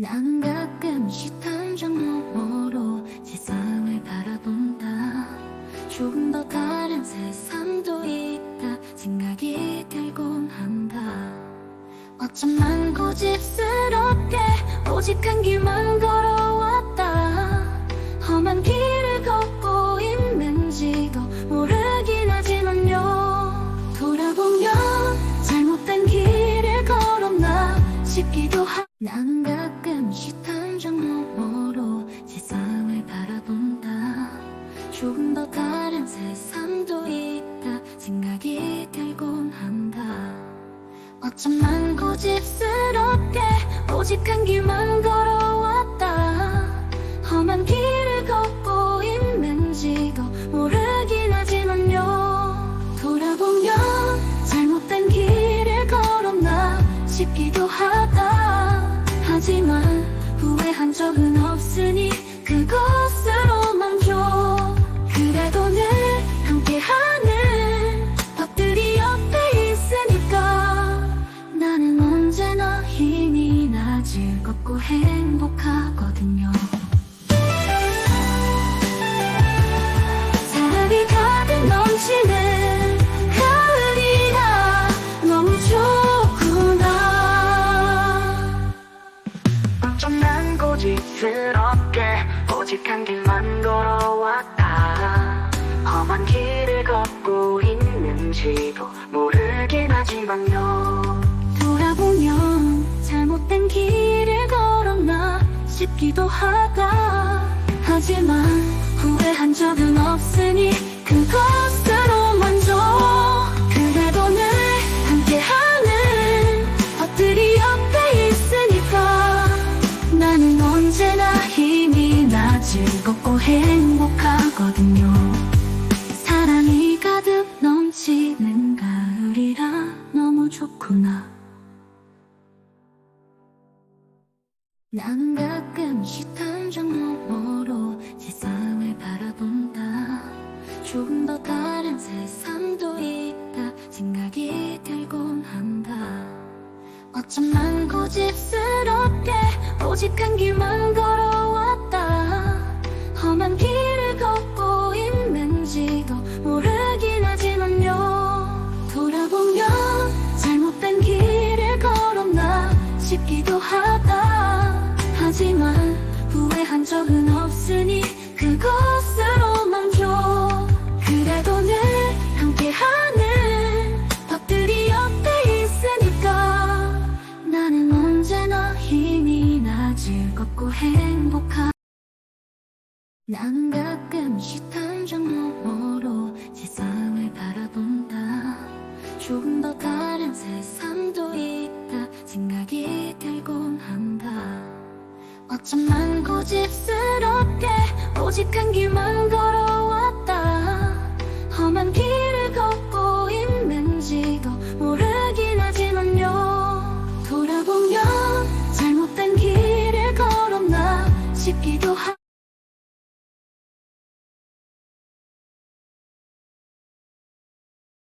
나는 가끔씩 탐정 너머로 세상을 바라본다. 조금 더 다른 세상도 있다. 생각이 들곤 한다. 난 고집스럽게 오직 한 길만 걸어왔다. 험한 길을 걷고 있는지도 모르긴 하지만요. 돌아보면 잘못된 길을 걸었나 싶기도 하 나는 조금 더 다른 세상도 있다. 생각이 들곤 한다. 난 고집스럽게 오직 한 길만 걸어왔다. 험한 길을 걷고 있는지도 모르긴 하지만요. 돌아보면 잘못된 길을 걸었나 싶기도 하다. 하지만 후회한 적은 없으니 고집스럽게 오직 한 길만 걸어왔다. 험한 길을 걷고 있는지도 모르긴 하지만요. 돌아보면 잘못된 길을 걸었나 싶기도 하다. 하지만 좋구나. 나는 가끔씩 탐정 너머로 세상을 바라본다. 조금 더 다른 세상도 있다 생각이 들곤 한다. 어쩜 난 고집스럽게 오직 한 길만 걸어왔다. 험한 길을 걷고 싶기도 하다. 하지만 후회한 적은 없으니 그것으로만 줘. 그래도 늘 함께하는 것들이 옆에 있으니까. 나는 언제나 힘이 나 즐겁고 행복하 나는 가끔씩 탐 난 고집스럽게 오직 한 길만 걸어왔다. 험한 길을 걷고